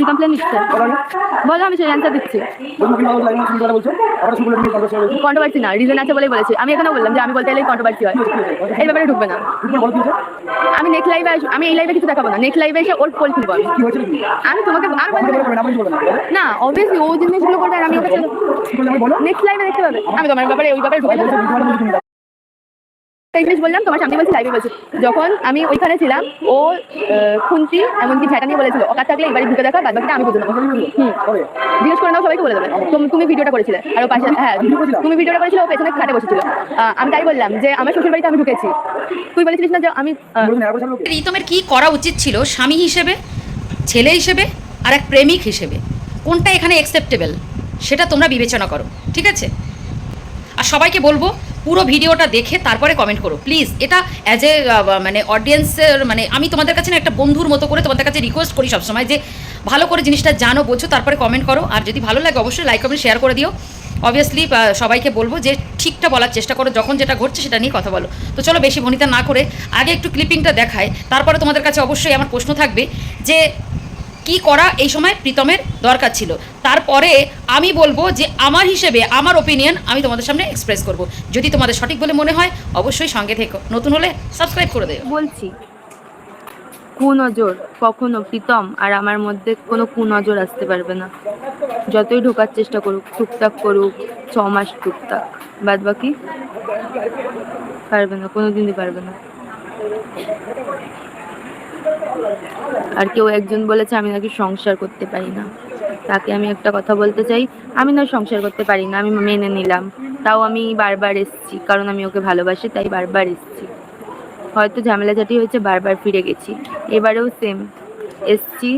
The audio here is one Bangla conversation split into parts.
কি কমপ্লেন দিচ্ছে বলো আমি সেই অ্যান্সার দিচ্ছি। কন্ট্রোভার্সি না রিজন আছে বলেই বলেছি। আমি এখানেও বললাম যে আমি বলতে গেলে কন্ট্রোভার্সি হয়। এই ব্যাপারে ঢুকবে না। আমি নেক্সট লাইভে আমি এই লাইভে কিছু দেখাবো না। নেক্সট লাইভে এসে ওর পোল খুলবো আমি। তোমাকে আর না। না অবভিয়াসলি ও জিনিসগুলো করবে আর আমি ওকে নেক্সট লাইভে দেখতে পাবে। আমি তোমার ব্যাপারে ওই ব্যাপারে ঢুকে যাব। একটা বললাম তোমার সামনে বলছি লাইভে বলছি। যখন আমি ওইখানে ছিলাম ও খুন্তি এমনকি ঝাঁটা নিয়ে বলেছিল অকাত থাকলে এবারে ঢুকে দেখা বাদ আমি বুঝে নেব। জিজ্ঞেস করে নাও সবাইকে বলে দেবে। তুমি ভিডিওটা করেছিলে আর পাশে হ্যাঁ তুমি ভিডিওটা করেছিলে ও পেছনে খাটে বসেছিল। আমি তাই বললাম যে আমার শ্বশুর বাড়িতে আমি ঢুকেছি। তুই বলেছিলিস না যে আমি আহ, রিতমের কি করা উচিত ছিল? স্বামী হিসেবে ছেলে হিসেবে আর এক প্রেমিক হিসেবে? কোনটা এখানে অ্যাকসেপ্টেবল সেটা তোমরা বিবেচনা করো ঠিক আছে? আর সবাইকে বলব পুরো ভিডিওটা দেখে তারপরে কমেন্ট করো। প্লিজ এটা অ্যাজ এ মানে অডিয়েন্সের মানে আমি তোমাদের কাছে না একটা বন্ধুর মতো করে তোমাদের কাছে রিকোয়েস্ট করি সবসময় যে ভালো করে জিনিসটা জানো, বোঝো, তারপরে কমেন্ট করো। আর যদি ভালো লাগে অবশ্যই লাইক কমেন্ট শেয়ার করে দিও। অবভিয়াসলি সবাইকে বলব যে ঠিকটা বলার চেষ্টা করো, যখন যেটা ঘটছে সেটা নিয়ে কথা বলো। তো চলো বেশি ভনিতা না করে আগে একটু ক্লিপিংটা দেখায়। তারপরে তোমাদের কাছে অবশ্যই আমার প্রশ্ন থাকবে যে কি করা এই সময় প্রীতমের দরকার ছিল। তারপরে আমি বলব যে আমার হিসেবে, আমার ওপিনিয়ন আমি তোমাদের সামনে এক্সপ্রেস করব। যদি তোমাদের সঠিক বলে মনে হয়, অবশ্যই সঙ্গে থেকো। নতুন হলে সাবস্ক্রাইব করে দেও। বলছি, কুনজর, কখনো প্রীতম আর আমার মধ্যে কোনো কুনজর আসতে পারবে না। যতই ঢোকার চেষ্টা করুক, টুকটাক করুক ছ মাস টুকটাক বাদ বাকি পারবে না, কোনোদিনই পারবে না। আর কেউ একজন বলেছে, আমি নাকি সংসার করতে পারি না। তাকে আমি একটা কথা বলতে চাই, আমি না সংসার করতে পারি না, আমি মেনে নিলাম। তাও আমি বারবার এসেছি, কারণ আমি ওকে ভালোবাসি, তাই বারবার এসেছি। হয়তো ঝামেলাঝাটি হয়েছে, বারবার ফিরে গেছি। এবারেও সেম এসছি,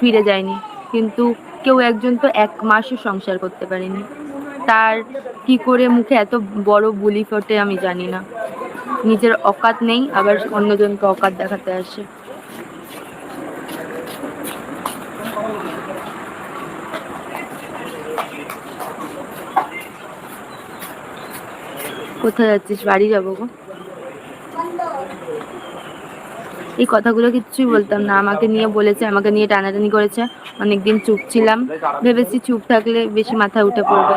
ফিরে যায়নি কিন্তু কেউ একজন তো এক মাসও সংসার করতে পারেনি। তার কি করে মুখে এত বড় বুলি ফোটে আমি জানি না। নিজের অকাত নেই, আবার অন্যজনকে অকাত দেখাতে আসে। কোথায় যাচ্ছিস? বাড়ি যাব গো। এই কথাগুলো কিচ্ছুই বলতাম না। আমাকে নিয়ে বলেছে, আমাকে নিয়ে টানাটানি করেছে। অনেকদিন চুপ ছিলাম। ভেবেছি চুপ থাকলে বেশি মাথা উঠে পড়বে।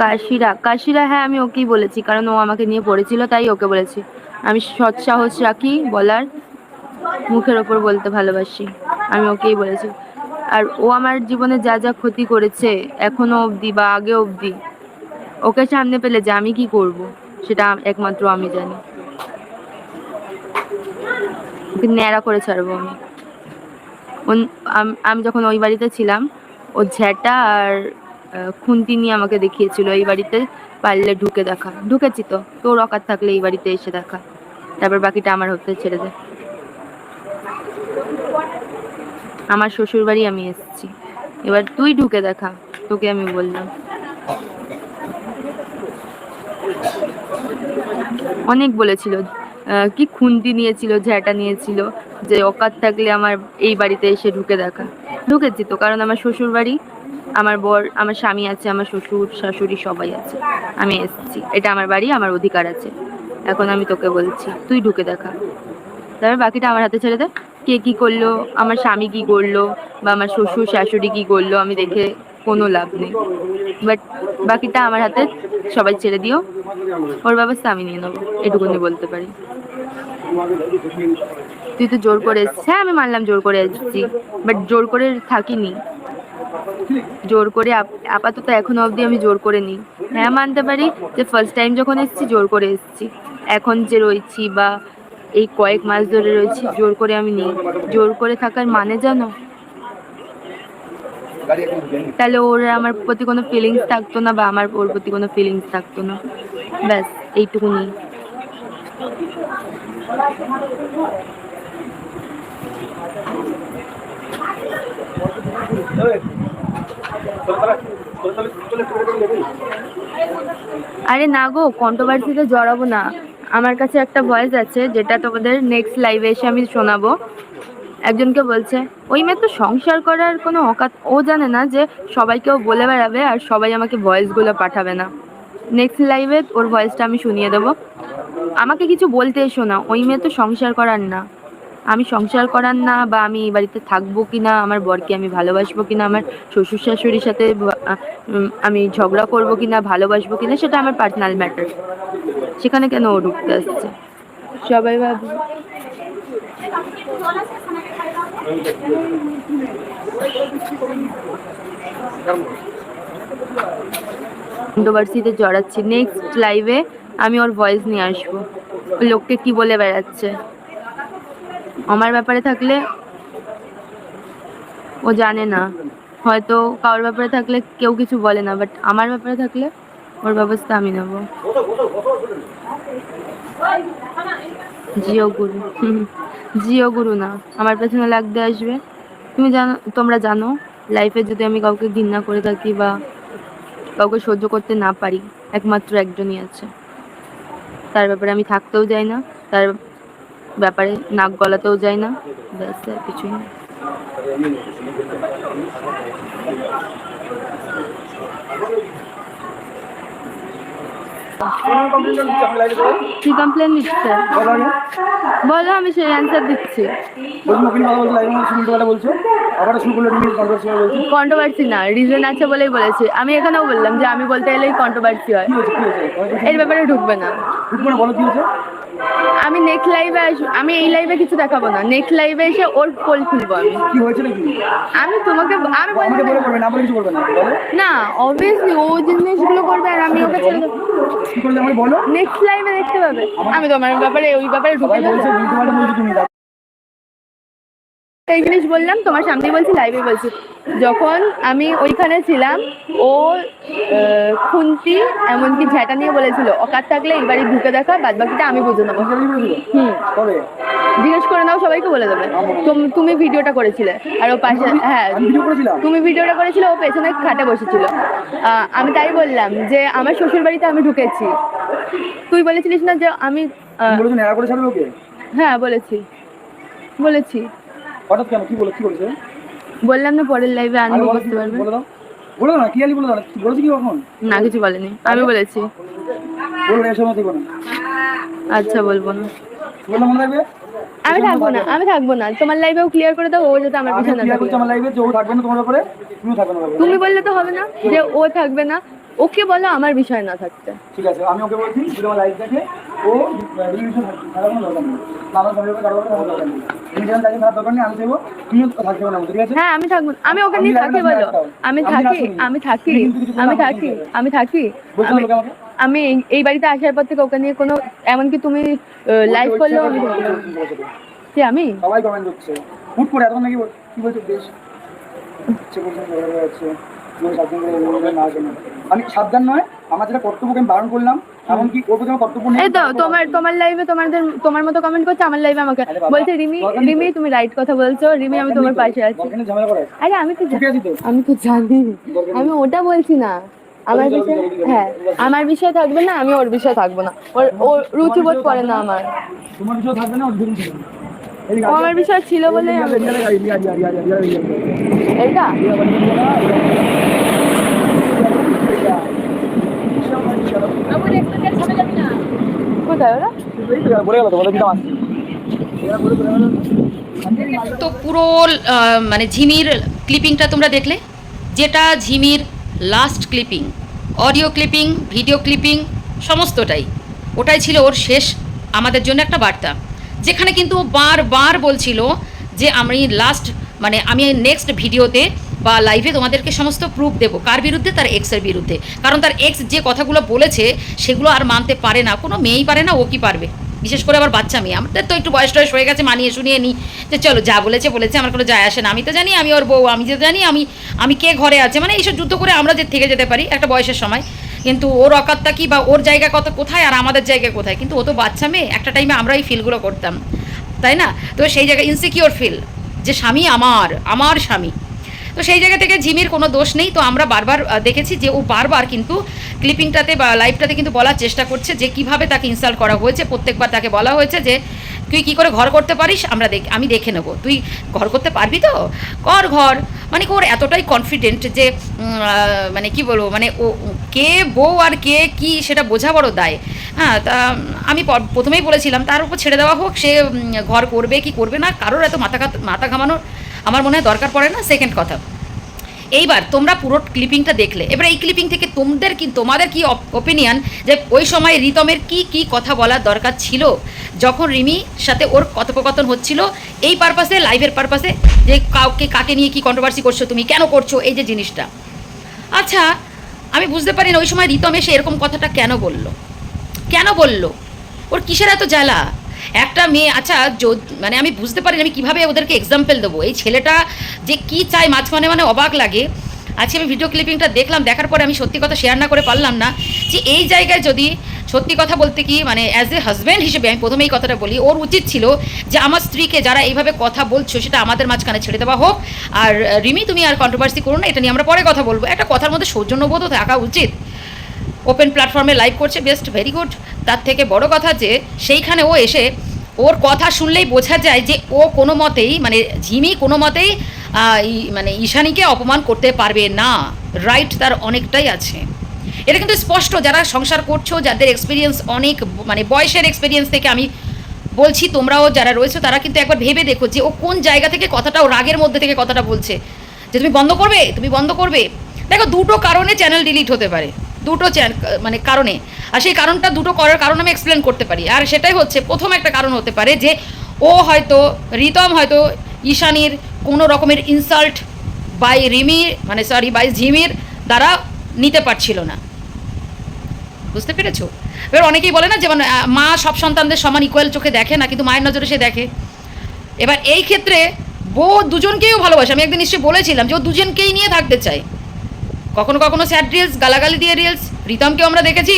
কাশিরা কাশিরা হ্যাঁ আমি ওকেই বলেছি, কারণ ও আমাকে নিয়ে পড়েছিল, তাই ওকে বলেছি। আমি সৎ সাহস রাখি বলার, মুখের ওপর বলতে ভালোবাসি, আমি ওকেই বলেছি। আর ও আমার জীবনে যা যা ক্ষতি করেছে, এখনও অবধি বা আগে অবধি, ওকে সামনে পেলে যে আমি কি করব, সেটা একমাত্র আমি জানি। ওকে ন্যাড়া করে ছাড়বো আমি আমি যখন ওই বাড়িতে ছিলাম, ও ঝ্যাটা আর খুন্তি নিয়ে আমাকে দেখিয়েছিল এই বাড়িতে, পারলে ঢুকে দেখা। ঢুকেছি তো, তোর অকাত থাকলে এই বাড়িতে এসে দেখা। তারপর বাকিটা আমার হতে ছেড়ে দে। আমার শ্বশুর বাড়ি আমি এসেছি। এবার তুই ঢুকে দেখা, তোকে আমি বললাম। অনেক বলেছিল কি খুন্তি নিয়েছিল, ঝ্যাটা নিয়েছিল, যে অকাত থাকলে আমার এই বাড়িতে এসে ঢুকে দেখা। ঢুকেছি তো, কারণ আমার শ্বশুর বাড়ি আমার বর, আমার স্বামী আছে, আমার শ্বশুর, শাশুড়ি সবাই আছে। আমি এসেছি। এটা আমার বাড়ি, আমার অধিকার আছে। এখন আমি তোকে বলছি, তুই ঢুকে দেখা। তারপর বাকিটা আমার হাতে ছেড়ে দে। কে কি করল, আমার স্বামী কি করল, বা আমার শ্বশুর, শাশুড়ি কি করল, আমি দেখে কোনো লাভ নেই। বাট বাকিটা আমার হাতে সবাই ছেড়ে দিও। ওর ব্যবস্থা আমি নিয়ে নেব। এটুকুনি বলতে পারি। তুই তো জোর করে এসছিস। হ্যাঁ আমি মানলাম জোর করে এসেছি। বাট জোর করে থাকিনি। জোর করে আপ- আপাতত এখনও অবধি আমি জোর করে নিই। হ্যাঁ মানতে পারি যে ফার্স্ট টাইম যখন এসেছি, জোর করে এসেছি। এখন যে রয়েছি বা এই কয়েক মাস ধরে রয়েছি, জোর করে আমি নিই। জোর করে থাকার মানে জানো? তাহলে ওর আমার প্রতি কোনো ফিলিংস থাকতো না বা আমার ওর প্রতি কোনো ফিলিংস থাকতো না। ব্যাস এইটুকুনি আরে না গো কন্ট্রোভার্সিতে জড়াবো না। আমার কাছে একটা ভয়েস আছে, যেটা তোমাদের নেক্সট লাইভে এসে আমি শোনাবো। একজনকে বলছে, ওই মেয়ে তো সংসার করার কোনো অকাত ও জানে না যে সবাইকেও বলে বেড়াবে আর সবাই আমাকে ভয়েসগুলো পাঠাবে না। নেক্সট লাইভে ওর ভয়েসটা আমি শুনিয়ে দেবো। আমাকে কিছু বলতে এসো না, ওই মেয়ে তো সংসার করার না। আমি সংসার করার না বা আমি এই বাড়িতে থাকব কি না আমার বরকে আমি ভালোবাসবো কি না আমার শ্বশুর শাশুড়ির সাথে আমি ঝগড়া করব কি না ভালোবাসবো কি না সেটা আমার পার্সোনাল ম্যাটার সেখানে কেন ও ঢুকতে আসছে? সবাই কন্ট্রোভার্সিতে জড়াচ্ছি। নেক্সট লাইভে আমি ওর ভয়েস নিয়ে আসব। লোককে কি বলে বেড়াচ্ছে? আমার ব্যাপারে থাকলে ও জানে না। হয়তো কারোর ব্যাপারে থাকলে কেউ কিছু বলে না বাট আমার ব্যাপারে থাকলে ওর ব্যবস্থা আমি নেব। জিও গুরু। জিও গুরু না, আমার পেছনে লাগতে আসবে। তুমি জানো, তোমরা জানো লাইফে যদি আমি কাউকে ঘৃণা করে থাকি বা কাউকে সহ্য করতে না পারি, একমাত্র একজনই আছে। তার ব্যাপারে আমি থাকতেও যাই না, তার ব্যাপারে নাক গলাতেও যায় না, ব্যাস, আর কিছুই না। কমপ্লেন বলো, আমি সেই অ্যান্সার দিচ্ছি। না আছে বলেই আমি এখানেও বললাম যে আমি বলতে গেলেই কন্ট্রোভার্সি হয়। এর ব্যাপারে ঢুকবে না। আমি নেক্সট লাইভে আসব আমি এই লাইভে কিছু দেখাবো না। নেক্সট লাইভে এসে ওর পোল খুলবো আমি। কি হয়েছে নাকি? আমি তোমাকে আমি বলে না- করবে না বলে কিছু করবে না। না অবভিয়াসলি ও জিনিসগুলো করবে আর আমি ওকে ছেড়ে দেবো। কি করলে আমাকে বলো? নেক্সট লাইভে দেখতে পাবে। আমি তোমার ব্যাপারে ওই ব্যাপারে ঢুকে যাব। তুমি জিনিস বললাম তোমার সামনেই বলছি লাইভে বলছি। যখন আমি ওইখানে ছিলাম ও খুন্তি এমনকি ঝ্যাটা নিয়ে বলেছিল অকাত থাকলে এই বাড়ি ঢুকে দেখা বাদ বাকিটা আমি বুঝে নেব। হুম। জিজ্ঞেস করে নাও সবাইকে বলে দেবে। তুমি ভিডিওটা করেছিলে। আর ও পাশে হ্যাঁ। তুমি ভিডিওটা করেছিলে ও পেছনে খাটে বসেছিল। আমি তাই বললাম যে আমার শ্বশুর বাড়িতে আমি ঢুকেছি। তুই বলেছিলিস না যে আমি হ্যাঁ বলেছি। বলেছি। হঠাৎ কেন কি বলে কি বলেছে? বললাম না পরের লাইভে আনব বুঝতে পারবে? বলে দাও? বলে না কি আলি বলে দাও কি বলেছে কি কখন? না কিছু বলেনি আমি বলেছি। না আচ্ছা বলব না। মনে রাখবে? আমি থাকব না আমি থাকব না তোমার লাইভেও ক্লিয়ার করে দাও ও যাতে আমার আমি পিছনে না থাকে। লাইভে যে ও থাকবে না তোমার ব্যাপারে তুমিও থাকবে না তুমি বললে তো হবে না যে ও থাকবে না ওকে বলো আমার বিষয় না থাকতে। ঠিক আছে আমি ওকে বলছি যদি আমার লাইভ দেখে ও কোনো দরকার নেই। আমার কোনো দরকার নেই। দরকার আমি তুমিও হবে না ঠিক আছে? হ্যাঁ আমি থাকব আমি ওকে নিয়ে থাকি বলো। আমি থাকি আমি থাকি আমি থাকি আমি থাকি। আমি- লোকে আমাকে আমি এই- বাড়িতে আসার পর থেকে ওকে নিয়ে কোনো এমনকি তুমি লাইভ করলেও আমি থাকব কি আমি? সবাই কমেন্ট করছে। হুট করে এতক্ষণ নাকি কি বলছো বেশ। ইচ্ছে করছে হয়ে করে আমি সাবধান নয় আমার যেটা কর্তব্যকে আমি বারণ করলাম এমনকি ওর প্রতি কর্তব্য নেই এই তোমার তোমার লাইভে তোমাদের তোমার মতো কমেন্ট করছে আমার লাইভে আমাকে বলছে রিমি রিমি তুমি রাইট কথা বলছো রিমি আমি তোমার পাশে আছি আরে আমি তো আমি তো জানি আমি ওটা বলছি না আমার বিষয় হ্যাঁ আমার বিষয় থাকবে না আমি ওর বিষয়ে থাকব না ওর ওর রুচিবোধ পড়ে না আমার তোমার বিষয় থাকবে না ওর আমার বিষয় ছিল বলে তো তো পুরো মানে ঝিমির ক্লিপিংটা তোমরা দেখলে? যেটা ঝিমির last clipping audio clipping video clipping সমস্তটাই। ওটাই ছিল ওর শেষ, আমাদের জন্য একটা বার্তা। যেখানে কিন্তু বারবার বলছিল যে আমি লাস্ট মানে আমি নেক্সট ভিডিওতে বা লাইভে তোমাদেরকে সমস্ত প্রুফ দেবো। কার বিরুদ্ধে? তার এক্সের বিরুদ্ধে। কারণ তার এক্স যে কথাগুলো বলেছে, সেগুলো আর মানতে পারে না। কোনো মেয়েই পারে না, ও কি পারবে? বিশেষ করে আবার বাচ্চা মেয়ে। আমাদের তো একটু বয়স টয়স হয়ে গেছে, মানিয়ে শুনিয়ে নিই যে চলো, যা বলেছে বলেছে, আমার কোনো যায় আসে না। আমি তো জানি আমি ওর বউ, আমি তো জানি আমি আমি কে ঘরে আছে। মানে এইসব যুদ্ধ করে আমরা যে থেকে যেতে পারি, একটা বয়সের সময়। কিন্তু ওর অকাতটা কি বা ওর জায়গা কত, কোথায় আর আমাদের জায়গা কোথায়? কিন্তু ও তো বাচ্চা মেয়ে, একটা টাইমে আমরা এই ফিলগুলো করতাম। তাই না? তো সেই জায়গায় ইনসিকিওর ফিল যে স্বামী আমার আমার স্বামী। তো সেই জায়গা থেকে জিমির কোনো দোষ নেই। তো আমরা বারবার দেখেছি যে ও বারবার কিন্তু ক্লিপিংটাতে বা লাইভটাতে কিন্তু বলার চেষ্টা করছে যে কীভাবে তাকে ইনসাল্ট করা হয়েছে। প্রত্যেকবার তাকে বলা হয়েছে যে তুই কি করে ঘর করতে পারিস? আমরা দেখ, আমি দেখে নেব। তুই ঘর করতে পারবি তো? কর ঘর। মানে ওর এতটাই কনফিডেন্ট যে মানে কি বলব মানে ও, কে বউ আর কে কি সেটা বোঝা বড় দায়। হ্যাঁ তা, আমি প্রথমেই বলেছিলাম, তার উপর ছেড়ে দেওয়া হোক, সে ঘর করবে কি করবে না, কারোর এত মাথা মাথা ঘামানোর আমার মনে হয় দরকার পড়ে না। সেকেন্ড কথা। এইবার তোমরা পুরো ক্লিপিংটা দেখলে। এবার এই ক্লিপিং থেকে তোমাদের কি তোমাদের কি ওপিনিয়ন যে ওই সময় রিতমের কি কি কথা বলার দরকার ছিল? যখন রিমির সাথে ওর কথোপকথন হচ্ছিল, এই পারপাসে লাইভের পারপাসে যে কাউকে, কাকে নিয়ে কি কন্ট্রোভার্সি করছ তুমি, কেন করছ, এই যে জিনিসটা। আচ্ছা আমি বুঝতে পারি না, ওই সময় রিতম এসে এরকম কথাটা কেন বলল? কেন বলল? ওর কিসের এত জ্বালা? একটা মেয়ে আচ্ছা মানে আমি বুঝতে পারি আমি কীভাবে ওদেরকে এক্সাম্পল দেবো? এই ছেলেটা যে কি চায় মাঝখানে মানে অবাক লাগে। আজকে আমি ভিডিও ক্লিপিংটা দেখলাম, দেখার পরে আমি সত্যি কথা শেয়ার না করে পারলাম না। যে এই জায়গায় যদি সত্যি কথা বলতে কি মানে অ্যাজ এ হাজব্যান্ড হিসেবে আমি প্রথমেই কথাটা বলি, ওর উচিত ছিল যে আমার স্ত্রীকে যারা এইভাবে কথা বলছো, সেটা আমাদের মাঝখানে ছেড়ে দেওয়া হোক। আর, রিমি, তুমি আর কন্ট্রোভার্সি করো না, এটা নিয়ে আমরা পরে কথা বলব। একটা কথার মধ্যে সৌজন্যবোধও থাকা উচিত। ওপেন প্ল্যাটফর্মে লাইভ করছে, বেস্ট, ভেরি গুড। তার থেকে বড় কথা যে সেইখানে ও এসে ওর কথা শুনলেই বোঝা যায় যে ও কোনো মতেই মানে ঝিমি কোনো মতেই মানে ঈশানীকে অপমান করতে পারবে না। রাইট তার অনেকটাই আছে। এটা কিন্তু স্পষ্ট, যারা সংসার করছ, যাদের এক্সপিরিয়েন্স অনেক মানে বয়সের এক্সপিরিয়েন্স থেকে আমি বলছি, তোমরাও যারা রয়েছো, তারা কিন্তু একবার ভেবে দেখো যে ও কোন জায়গা থেকে কথাটা, ও রাগের মধ্যে থেকে কথাটা বলছে। যে তুমি বন্ধ করবে? তুমি বন্ধ করবে? দেখো, দুটো কারণে চ্যানেল ডিলিট হতে পারে। দুটো মানে কারণে। আর সেই কারণটা দুটো করার কারণ আমি এক্সপ্লেন করতে পারি। আর সেটাই হচ্ছে প্রথম একটা কারণ হতে পারে যে ও হয়তো রিতম হয়তো ঈশানীর কোনো রকমের ইনসাল্ট বাই রিমি মানে সরি বাই ঝিমির দ্বারা নিতে পারছিল না। বুঝতে পেরেছ? এবার অনেকেই বলে না যেমন আহ, মা সব সন্তানদের সমান ইকুয়াল চোখে দেখে না কিন্তু মায়ের নজরে সে দেখে। এবার এই ক্ষেত্রে বউ দুজনকেও ভালোবাসে। আমি একদিন নিশ্চয়ই বলেছিলাম যে ও দুজনকেই নিয়ে থাকতে চাই কখনো কখনো স্যাড রিলস গালাগালি দিয়ে রিলস প্রীতমকেও আমরা দেখেছি,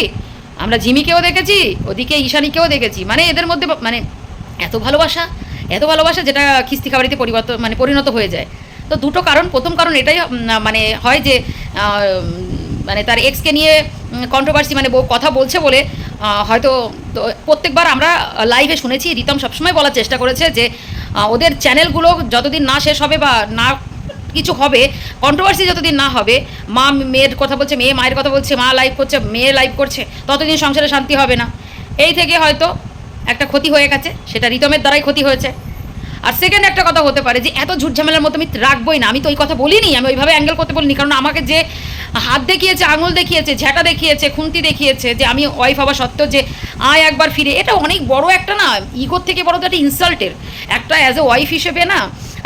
আমরা জিমিকেও দেখেছি, ওদিকে ঈশানীকেও দেখেছি। মানে এদের মধ্যে মানে এত ভালোবাসা এত ভালোবাসা যেটা খিস্তি খাবারিতে পরিবর্তন মানে পরিণত হয়ে যায়। তো দুটো কারণ, প্রথম কারণ এটাই মানে হয় যে মানে তার এক্সকে নিয়ে কন্ট্রোভার্সি মানে কথা বলছে বলে হয়তো, তো প্রত্যেকবার আমরা লাইভে শুনেছি, রিতম সবসময় বলার চেষ্টা করেছে যে ওদের চ্যানেলগুলো যতদিন না শেষ হবে বা না কিছু হবে কন্ট্রোভার্সি যতদিন না হবে, মা মেয়ের কথা বলছে, মেয়ে মায়ের কথা বলছে, মা লাইভ করছে, মেয়ে লাইভ করছে, ততদিন সংসারে শান্তি হবে না। এই থেকে হয়তো একটা ক্ষতি হয়ে গেছে, সেটা রিতমের দ্বারাই ক্ষতি হয়েছে। আর সেকেন্ড একটা কথা হতে পারে যে, এত ঝুট ঝামেলার মতো আমি রাখবোই না, আমি তো ওই কথা বলিনি, আমি ওইভাবে অ্যাঙ্গেল করতে বলিনি, কারণ আমাকে যে হাত দেখিয়েছে, আঙুল দেখিয়েছে ঝ্যাঁটা দেখিয়েছে, খুন্তি দেখিয়েছে যে আমি ওয়াইফ হওয়া সত্ত্বেও যে আয় একবার ফিরে, এটা অনেক বড় একটা না ইগোর থেকে বড় তো একটা ইনসাল্টের একটা অ্যাজ এ ওয়াইফ হিসেবে না,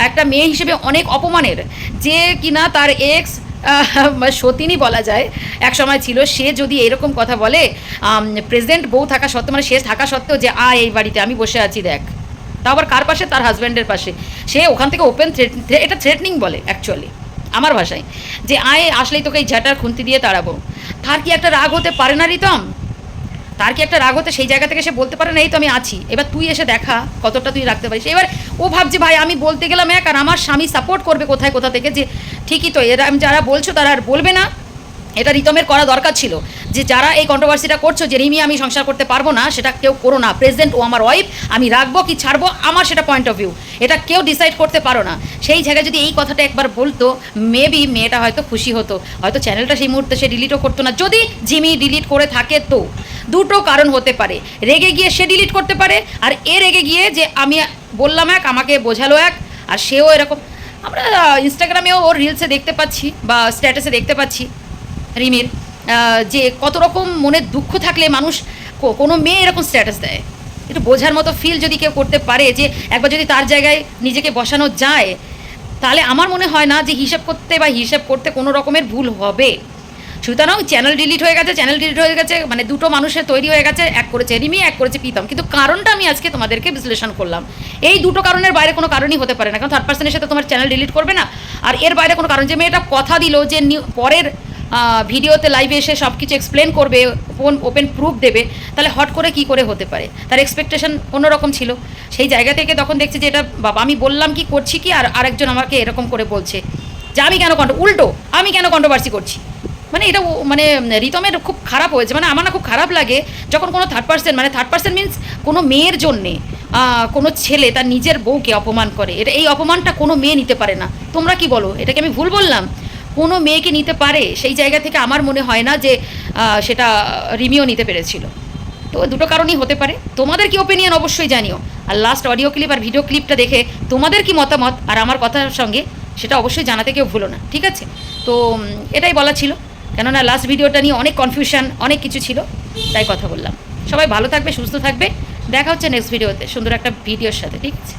একটা মেয়ে হিসেবে অনেক অপমানের। যে কিনা তার এক্স সতিনী বলা যায় এক সময় ছিল, সে যদি এরকম কথা বলে প্রেজেন্ট বউ থাকা সত্ত্বেও মানে সে থাকা সত্ত্বেও যে, আয় এই বাড়িতে, আমি বসে আছি, দেখ। তা আবার কার পাশে? তার হাজব্যান্ডের পাশে। সে ওখান থেকে ওপেন থ্রেট এটা থ্রেটনিং বলে অ্যাকচুয়ালি আমার ভাষায়, যে আয় আসলেই তোকে এই ঝাঁটার খুন্তি দিয়ে তাড়াবো। তার কি একটা রাগ হতে পারে না, রিতম? তার কি একটা রাগ হতে সেই জায়গা থেকে সে বলতে পারে না, এই তো আমি আছি। এবার তুই এসে দেখা কতটা তুই রাখতে পারিস। এবার ও ভাবছে, ভাই, আমি বলতে গেলাম এক, আর আমার স্বামী সাপোর্ট করবে কোথায়, কোথা থেকে? যে ঠিকই তো, এরা যারা বলছো তারা আর বলবে না। এটা রিতমের করা দরকার ছিল যে যারা এই কন্ট্রোভার্সিটা করছ যে রিমি, আমি সংসার করতে পারব না, সেটা কেউ করো না। প্রেজেন্ট ও আমার ওয়াইফ আমি রাখব কি ছাড়বো আমার সেটা পয়েন্ট অফ ভিউ এটা কেউ ডিসাইড করতে পারো না। সেই জায়গায় যদি এই কথাটা একবার বলতো মেবি মেয়েটা হয়তো খুশি হতো। হয়তো চ্যানেলটা সেই মুহূর্তে সে ডিলিটও করতো না। যদি জিমি ডিলিট করে থাকে তো, দুটো কারণ হতে পারে। রেগে গিয়ে সে ডিলিট করতে পারে, আর এ রেগে গিয়ে যে আমি বললাম এক, আমাকে বোঝালো এক, আর সেও এরকম আমরা ইনস্টাগ্রামেও ওর রিলসে দেখতে পাচ্ছি বা স্ট্যাটাসে দেখতে পাচ্ছি। রিমির যে কত রকম মনের দুঃখ থাকলে মানুষ কোনো মেয়ে এরকম স্ট্যাটাস দেয়। একটু বোঝার মতো ফিল যদি কেউ করতে পারে যে একবার যদি তার জায়গায় নিজেকে বসানো যায়, তাহলে আমার মনে হয় না যে হিসাব করতে বা হিসাব করতে কোনো রকমের ভুল হবে। সুতরাং চ্যানেল ডিলিট হয়ে গেছে চ্যানেল ডিলিট হয়ে গেছে মানে দুটো মানুষের তৈরি হয়ে গেছে, এক করেছে রিমি, এক করেছে প্রীতম। কিন্তু কারণটা আমি আজকে তোমাদেরকে বিশ্লেষণ করলাম। এই দুটো কারণের বাইরে কোনো কারণই হতে পারে না, কারণ থার্ড পার্সনের সাথে তোমার চ্যানেল ডিলিট করবে না। আর এর বাইরে কোনো কারণ, যে মেয়েটা কথা দিল যে পরের ভিডিওতে লাইভে এসে সব কিছু এক্সপ্লেন করবে ওপেন ওপেন প্রুফ দেবে, তাহলে হট করে কি করে হতে পারে? তার এক্সপেকটেশন অন্যরকম ছিল। সেই জায়গা থেকে তখন দেখছে যে এটা, বাবা, আমি বললাম কি, করছি কি, আর আরেকজন আমাকে এরকম করে বলছে যে, আমি কেন কন্ট্রো উল্টো, আমি কেন কন্ট্রোভার্সি করছি? মানে এটা মানে রিতমের খুব খারাপ হয়েছে। মানে আমার না খুব খারাপ লাগে যখন কোনো থার্ড পার্সন মানে থার্ড পার্সন মিন্স কোনো মেয়ের জন্যে কোনো ছেলে তার নিজের বউকে অপমান করে। এটা, এই অপমানটা কোনো মেয়ে নিতে পারে না। তোমরা কি বলো? এটাকে আমি ভুল বললাম? কোনো মেয়েকে নিতে পারে, সেই জায়গা থেকে আমার মনে হয় না যে সেটা রিমিও নিতে পেরেছিল। তো দুটো কারণই হতে পারে। তোমাদের কি ওপিনিয়ন অবশ্যই জানিও। আর লাস্ট অডিও ক্লিপ আর ভিডিও ক্লিপটা দেখে তোমাদের কি মতামত? আর আমার কথার সঙ্গে সেটা অবশ্যই জানাতে কেউ ভুলো না, ঠিক আছে? তো এটাই বলা ছিল। কেননা লাস্ট ভিডিওটা নিয়ে অনেক কনফিউশন অনেক কিছু ছিল, তাই কথা বললাম। সবাই ভালো থাকবে, সুস্থ থাকবে। দেখা হচ্ছে নেক্সট ভিডিওতে সুন্দর একটা ভিডিওর সাথে, ঠিক আছে?